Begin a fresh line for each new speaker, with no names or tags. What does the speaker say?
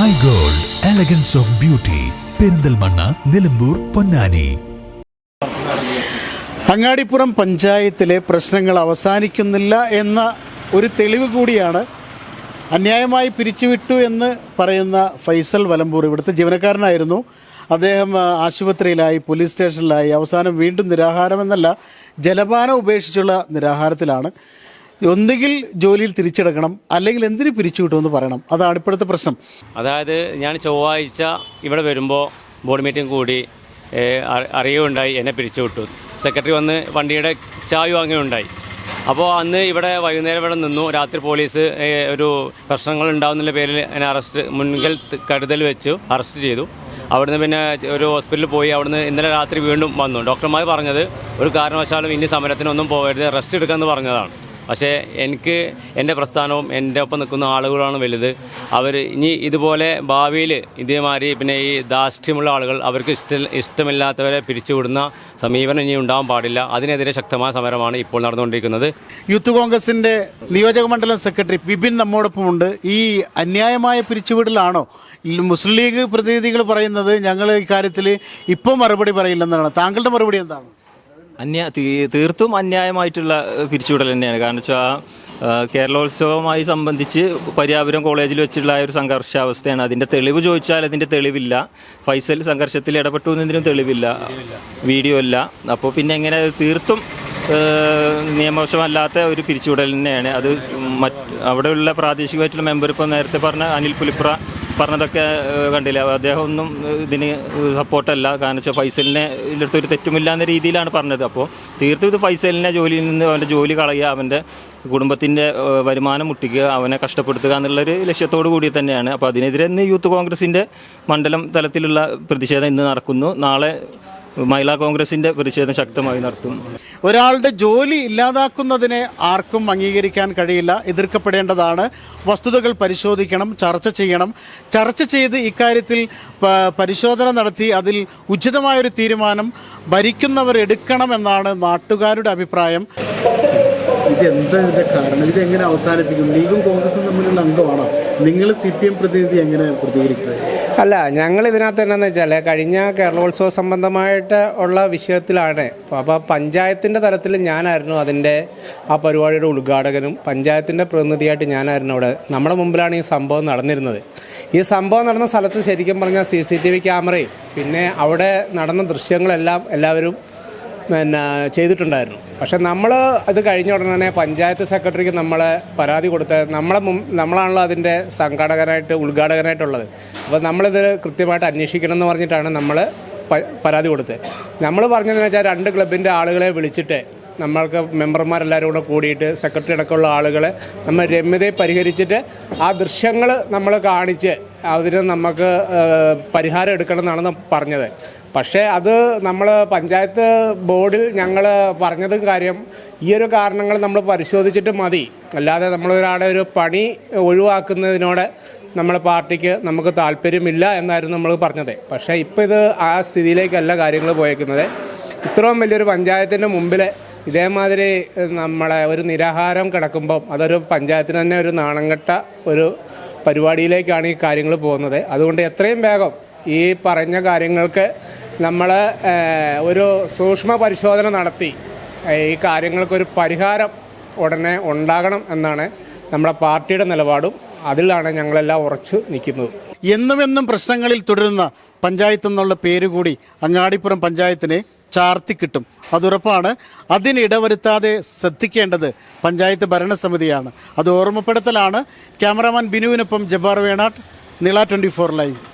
Sky gold elegance of beauty Perinthalmanna Nilambur Ponnani
Angadippuram പഞ്ചായത്തിലെ പ്രശ്നങ്ങൾ അവസാനിക്കുന്നില്ല എന്ന ഒരു തെളിവ് കൂടിയാണ് അന്യായമായി പിരിച്ചുവിട്ടു എന്ന് പറയുന്ന ഫൈസൽ വലമ്പൂർ ഇവിടുത്തെ ജീവനക്കാരനായിരുന്നു. അദ്ദേഹം ആശുപത്രിയിലായി പോലീസ് സ്റ്റേഷനിലായി അവസാനം വീണ്ടും നിരാഹാരമെന്നല്ല ജലപാനം ഉപേക്ഷിച്ചുള്ള നിരാഹാരത്തിലാണ്. ഒന്നുകിൽ ജോലിയിൽ തിരിച്ചെടുക്കണം അല്ലെങ്കിൽ എന്തിനു പിരിച്ചുവിട്ടുമെന്ന് പറയണം. അതാണ് ഇപ്പോഴത്തെ പ്രശ്നം.
അതായത് ഞാൻ ചൊവ്വാഴ്ച ഇവിടെ വരുമ്പോൾ ബോർഡ് മീറ്റിംഗ് കൂടി അറിയുകയുണ്ടായി എന്നെ പിരിച്ചുവിട്ടു സെക്രട്ടറി വന്ന് വണ്ടിയുടെ ചായ വാങ്ങുകയുണ്ടായി. അപ്പോൾ അന്ന് ഇവിടെ വൈകുന്നേരം ഇവിടെ നിന്നു. രാത്രി പോലീസ് ഒരു പ്രശ്നങ്ങൾ ഉണ്ടാവുന്നുള്ള പേരിൽ എന്നെ അറസ്റ്റ് മുൻകൽ കരുതൽ വെച്ചു അറസ്റ്റ് ചെയ്തു. അവിടുന്ന് പിന്നെ ഒരു ഹോസ്പിറ്റലിൽ പോയി അവിടുന്ന് ഇന്നലെ രാത്രി വീണ്ടും വന്നു. ഡോക്ടർമാർ പറഞ്ഞത് ഒരു കാരണവശാലും ഇനി സമരത്തിനൊന്നും പോകരുത് റെസ്റ്റ് എടുക്കാമെന്ന് പറഞ്ഞതാണ്. പക്ഷേ എനിക്ക് എന്റെ പ്രസ്ഥാനവും എന്റെ ഒപ്പം നിൽക്കുന്ന ആളുകളാണ് വലുത്. അവർ ഇനി ഇതുപോലെ ഭാവിയിൽ ഇതേമാതിരി പിന്നെ ഈ ധാർഷ്ട്യമുള്ള ആളുകൾ അവർക്ക് ഇഷ്ട ഇഷ്ടമില്ലാത്തവരെ പിരിച്ചുവിടുന്ന സമീപനം ഇനി ഉണ്ടാവാൻ പാടില്ല. അതിനെതിരെ ശക്തമായ സമരമാണ് ഇപ്പോൾ നടന്നുകൊണ്ടിരിക്കുന്നത്.
യൂത്ത് കോൺഗ്രസിന്റെ നിയോജക മണ്ഡലം സെക്രട്ടറി വിപിൻ നമ്മോടൊപ്പമുണ്ട്. ഈ അന്യായമായ പിരിച്ചുവിടലാണോ? മുസ്ലിം ലീഗ് പ്രതിനിധികൾ പറയുന്നത് ഞങ്ങൾ ഇക്കാര്യത്തിൽ ഇപ്പോൾ മറുപടി പറയില്ലെന്നാണ്. താങ്കളുടെ മറുപടി എന്താണ്?
അന്യ തീർത്തും അന്യായമായിട്ടുള്ള പിരിച്ചുവിടൽ തന്നെയാണ്. കാരണം വെച്ചാൽ കേരളോത്സവമായി സംബന്ധിച്ച് പര്യാപുരം കോളേജിൽ വെച്ചുള്ള ഒരു സംഘർഷാവസ്ഥയാണ്. അതിന്റെ തെളിവ് ചോദിച്ചാൽ അതിന്റെ തെളിവില്ല. ഫൈസൽ സംഘർഷത്തിൽ ഇടപെട്ടു എന്നതിനും തെളിവില്ല. വീഡിയോ ഇല്ല. അപ്പോൾ പിന്നെ എങ്ങനെ തീർത്തും നിയമവശമല്ലാത്ത ഒരു പിരിച്ചുവിടൽ തന്നെയാണ്. അത് മറ്റ് അവിടെയുള്ള പ്രാദേശികമായിട്ടുള്ള മെമ്പർ ഇപ്പോൾ നേരത്തെ പറഞ്ഞ അനിൽ പുലിപ്ര പറഞ്ഞതൊക്കെ കണ്ടില്ല? അദ്ദേഹം ഒന്നും ഇതിന് സപ്പോർട്ടല്ല. കാരണം വെച്ചാൽ ഫൈസലിനെ ഇല്ലടുത്ത് ഒരു തെറ്റുമില്ല എന്ന രീതിയിലാണ് പറഞ്ഞത്. അപ്പോൾ തീർത്തും ഇത് ഫൈസലിനെ ജോലിയിൽ നിന്ന് അവന്റെ ജോലി കളയുക അവന്റെ കുടുംബത്തിന്റെ വരുമാനം മുട്ടിക്കുക അവനെ കഷ്ടപ്പെടുത്തുക എന്നുള്ളൊരു ലക്ഷ്യത്തോടു കൂടി തന്നെയാണ്. അപ്പോൾ അതിനെതിരെ ഇന്ന് യൂത്ത് കോൺഗ്രസിന്റെ മണ്ഡലം തലത്തിലുള്ള പ്രതിഷേധം ഇന്ന് നടക്കുന്നു. നാളെ മഹിളാ കോൺഗ്രസിന്റെ പ്രതിഷേധം ശക്തമായി നടത്തും.
ഒരാളുടെ ജോലി ഇല്ലാതാക്കുന്നതിനെ ആർക്കും അംഗീകരിക്കാൻ കഴിയില്ല. എതിർക്കപ്പെടേണ്ടതാണ്. വസ്തുതകൾ പരിശോധിക്കണം ചർച്ച ചെയ്യണം. ചർച്ച ചെയ്ത് ഇക്കാര്യത്തിൽ പരിശോധന നടത്തി അതിൽ ഉചിതമായൊരു തീരുമാനം ഭരിക്കുന്നവർ എടുക്കണമെന്നാണ് നാട്ടുകാരുടെ അഭിപ്രായം. ഇതെന്താ ഇതിന്റെ കാരണം? ഇതെങ്ങനെ അവസാനിപ്പിക്കും? ലീഗും കോൺഗ്രസും തമ്മിലുള്ള അംഗമാണ്? നിങ്ങൾ സി പി എം പ്രതിനിധി എങ്ങനെ പ്രതികരിക്കുന്നത്
അല്ല ഞങ്ങൾ ഇതിനകത്ത് എന്നാന്ന് വെച്ചാൽ കഴിഞ്ഞ കേരളോത്സവ സംബന്ധമായിട്ട് ഉള്ള വിഷയത്തിലാണ്. അപ്പോൾ പഞ്ചായത്തിന്റെ തലത്തിൽ ഞാനായിരുന്നു അതിന്റെ ആ പരിപാടിയുടെ ഉദ്ഘാടകനും പഞ്ചായത്തിന്റെ പ്രതിനിധിയായിട്ട് ഞാനായിരുന്നു അവിടെ. നമ്മുടെ മുമ്പിലാണ് ഈ സംഭവം നടന്നിരുന്നത്. ഈ സംഭവം നടന്ന സ്ഥലത്ത് ശരിക്കും പറഞ്ഞാൽ സി സി ടി വി ക്യാമറയും പിന്നെ അവിടെ നടന്ന ദൃശ്യങ്ങളെല്ലാം എല്ലാവരും പിന്നെ ചെയ്തിട്ടുണ്ടായിരുന്നു. പക്ഷെ നമ്മൾ അത് കഴിഞ്ഞ ഉടനെ പഞ്ചായത്ത് സെക്രട്ടറിക്ക് നമ്മളെ പരാതി കൊടുത്ത് നമ്മളെ നമ്മളാണല്ലോ അതിന്റെ സംഘാടകനായിട്ട് ഉദ്ഘാടകനായിട്ടുള്ളത്. അപ്പോൾ നമ്മളിത് കൃത്യമായിട്ട് അന്വേഷിക്കണം എന്ന് പറഞ്ഞിട്ടാണ് നമ്മൾ പരാതി കൊടുത്തത്. നമ്മൾ പറഞ്ഞതെന്ന് വെച്ചാൽ രണ്ട് ക്ലബിന്റെ ആളുകളെ വിളിച്ചിട്ട് നമ്മൾക്ക് മെമ്പർമാരെല്ലാവരും കൂടെ കൂടിയിട്ട് സെക്രട്ടറി അടക്കമുള്ള ആളുകളെ നമ്മൾ രമ്യതയെ പരിഹരിച്ചിട്ട് ആ ദൃശ്യങ്ങൾ നമ്മൾ കാണിച്ച് അതിന് നമുക്ക് പരിഹാരം എടുക്കണം എന്നാണ് പറഞ്ഞത്. പക്ഷേ അത് നമ്മൾ പഞ്ചായത്ത് ബോർഡിൽ ഞങ്ങൾ പറഞ്ഞത് കാര്യം ഈ ഒരു കാരണങ്ങൾ നമ്മൾ പരിശോധിച്ചിട്ട് മതി. അല്ലാതെ നമ്മളൊരാളെ ഒരു പണി ഒഴിവാക്കുന്നതിനോട് നമ്മുടെ പാർട്ടിക്ക് നമുക്ക് താല്പര്യമില്ല എന്നായിരുന്നു നമ്മൾ പറഞ്ഞത്. പക്ഷേ ഇപ്പോൾ ഇത് ആ സ്ഥിതിയിലേക്കല്ല കാര്യങ്ങൾ പോയേക്കുന്നത്. ഇത്രയും വലിയൊരു പഞ്ചായത്തിന്റെ മുമ്പിൽ ഇതേമാതിരി നമ്മളെ ഒരു നിരാഹാരം കിടക്കുമ്പം അതൊരു പഞ്ചായത്തിന് തന്നെ ഒരു നാണംകെട്ട ഒരു പരിപാടിയിലേക്കാണ് ഈ കാര്യങ്ങൾ പോകുന്നത്. അതുകൊണ്ട് എത്രയും വേഗം ഈ പറഞ്ഞ കാര്യങ്ങൾക്ക് നമ്മൾ ഒരു സൂക്ഷ്മ പരിശോധന നടത്തി. ഈ കാര്യങ്ങൾക്കൊരു പരിഹാരം ഉടനെ ഉണ്ടാകണം എന്നാണ് നമ്മുടെ പാർട്ടിയുടെ നിലപാടും. അതിലാണ് ഞങ്ങളെല്ലാം ഉറച്ചു നിൽക്കുന്നത്.
എന്നും എന്നും പ്രശ്നങ്ങളിൽ തുടരുന്ന പഞ്ചായത്ത് എന്നുള്ള പേര് കൂടി അങ്ങാടിപ്പുറം പഞ്ചായത്തിനെ ചാർത്തി കിട്ടും. അതുറപ്പാണ് അതിനിടവരുത്താതെ ശ്രദ്ധിക്കേണ്ടത് പഞ്ചായത്ത് ഭരണസമിതിയാണ്. അത് ഓർമ്മപ്പെടുത്തലാണ് cameraman ബിനുവിനൊപ്പം Jabbar Venatt Nila twenty four live.